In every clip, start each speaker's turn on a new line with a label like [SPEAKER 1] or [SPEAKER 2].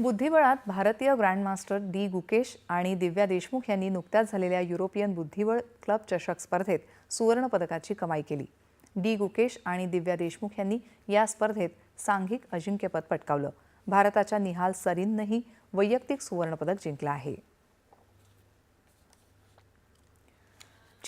[SPEAKER 1] बुद्धिबळात भारतीय grandmaster D Gukesh आणि दिव्या देशमुख यांनी नुकत्याच झालेल्या युरोपियन बुद्धिबळ क्लब चषक स्पर्धेत सुवर्णपदकाची कमाई केली. डी गुकेश आणि दिव्या देशमुख यांनी या स्पर्धेत सांघिक अजिंक्यपद पटकावलं. भारताच्या निहाल सरीननंही वैयक्तिक सुवर्णपदक जिंकलं आहे.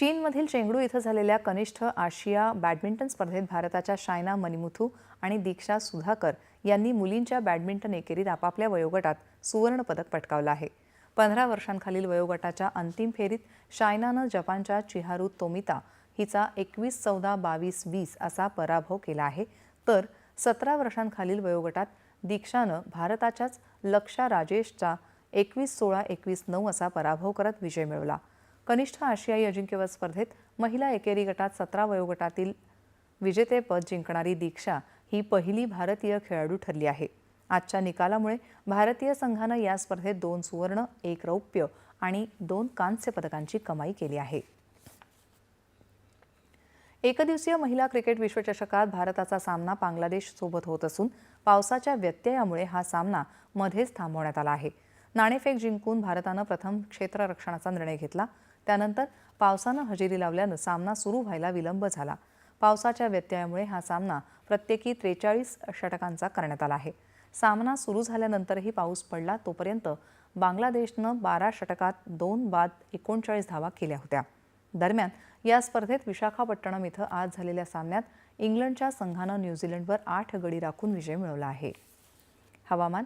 [SPEAKER 1] चीनमधील चेंगडू इथं झालेल्या कनिष्ठ आशिया बॅडमिंटन स्पर्धेत भारताच्या शायना मनिमुथू आणि दीक्षा सुधाकर यांनी मुलींच्या बॅडमिंटन एकेरीत आपापल्या वयोगटात सुवर्णपदक पटकावलं आहे. पंधरा वर्षांखालील वयोगटाच्या अंतिम फेरीत शायनानं जपानच्या चिहारू तोमिता हिचा एकवीस चौदा बावीस वीस असा पराभव केला आहे. तर सतरा वर्षांखालील वयोगटात दीक्षानं भारताच्याच लक्षा राजेशचा एकवीस सोळा एकवीस नऊ असा पराभव करत विजय मिळवला. कनिष्ठ आशियाई अजिंक्यपद स्पर्धेत महिला एकेरी गटात सतरा वयोगटातील विजेतेपद जिंकणारी दीक्षा ही पहिली भारतीय खेळाडू ठरली आहे. आजच्या निकालामुळे भारतीय संघानं या स्पर्धेत दोन सुवर्ण एक रौप्य आणि दोन कांस्य पदकांची कमाई केली आहे. एकदिवसीय महिला क्रिकेट विश्वचषकात भारताचा सामना बांगलादेश सोबत होत असून पावसाच्या व्यत्ययामुळे हा सामना मध्येच थांबवण्यात आला आहे. नाणेफेक जिंकून भारतानं प्रथम क्षेत्ररक्षणाचा निर्णय घेतला. त्यानंतर पावसानं हजेरी लावल्यानं सामना सुरू व्हायला विलंब झाला. पावसाच्या व्यत्ययामुळे हा सामना प्रत्येकी त्रेचाळीस षटकांचा करण्यात आला आहे. सामना सुरू झाल्यानंतरही पाऊस पडला तोपर्यंत बांगलादेशनं बारा षटकात दोन बाद एकोणचाळीस धावा केल्या होत्या. दरम्यान या स्पर्धेत विशाखापट्टणम इथं आज झालेल्या सामन्यात इंग्लंडच्या संघानं न्यूझीलंडवर आठ गडी राखून विजय मिळवला आहे. हवामान